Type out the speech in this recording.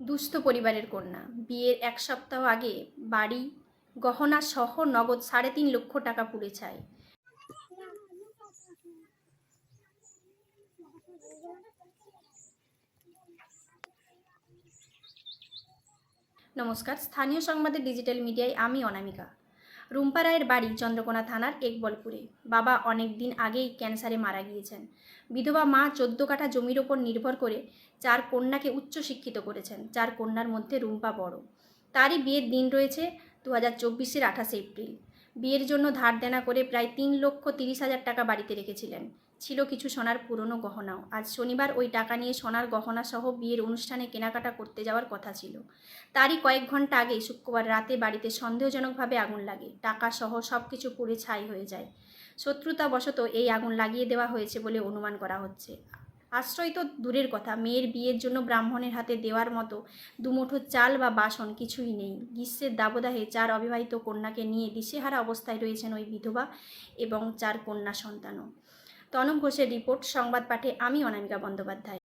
দুস্থ পরিবারের কন্যা। বিয়ের এক সপ্তাহ আগে বাড়ি, গহনা সহ নগদ সাড়ে তিন লক্ষ টাকা পুড়ে চায়। নমস্কার। স্থানীয় সংবাদের ডিজিটাল মিডিয়ায় আমি অনামিকা। রুম্পা রায়ের বাড়ি চন্দ্রকোনা থানার একবলপুরে। বাবা অনেক দিন আগেই ক্যান্সারে মারা গিয়েছেন। বিধবা মা চোদ্দ কাঠা জমির ওপর নির্ভর করে চার কন্যাকে উচ্চ শিক্ষিত করেছেন চার কন্যার মধ্যে রুম্পা বড়। তারই বিয়ের দিন রয়েছে দু হাজার চব্বিশের আঠাশে এপ্রিল। বিয়ের জন্য ধার দেনা করে প্রায় তিন লক্ষ তিরিশ হাজার টাকা বাড়িতে রেখেছিলেন। ছিল কিছু সোনার পুরনো গহনাও। আজ শনিবার ওই টাকা নিয়ে সোনার গহনা সহ বিয়ের অনুষ্ঠানে কেনাকাটা করতে যাওয়ার কথা ছিল। তারই কয়েক ঘণ্টা আগে শুক্রবার রাতে বাড়িতে সন্দেহজনকভাবে আগুন লাগে। টাকা সহ সব কিছু পুড়ে ছাই হয়ে যায়। শত্রুতাবশত এই আগুন লাগিয়ে দেওয়া হয়েছে বলে অনুমান করা হচ্ছে। আশ্রয় তো দূরের কথা। মেয়ের বিয়ের জন্য ব্রাহ্মণের হাতে দেওয়ার মতো দুমুঠো চাল বা বাসন কিছুই নেই। গ্রীষ্মের দাবদাহে চার অবিবাহিত কন্যাকে নিয়ে দিশেহারা অবস্থায় রয়েছেন ওই বিধবা এবং চার কন্যা সন্তানও। তনম ঘোষের রিপোর্ট, সংবাদ পাঠে আমি অনামিকা বন্দ্যোপাধ্যায়।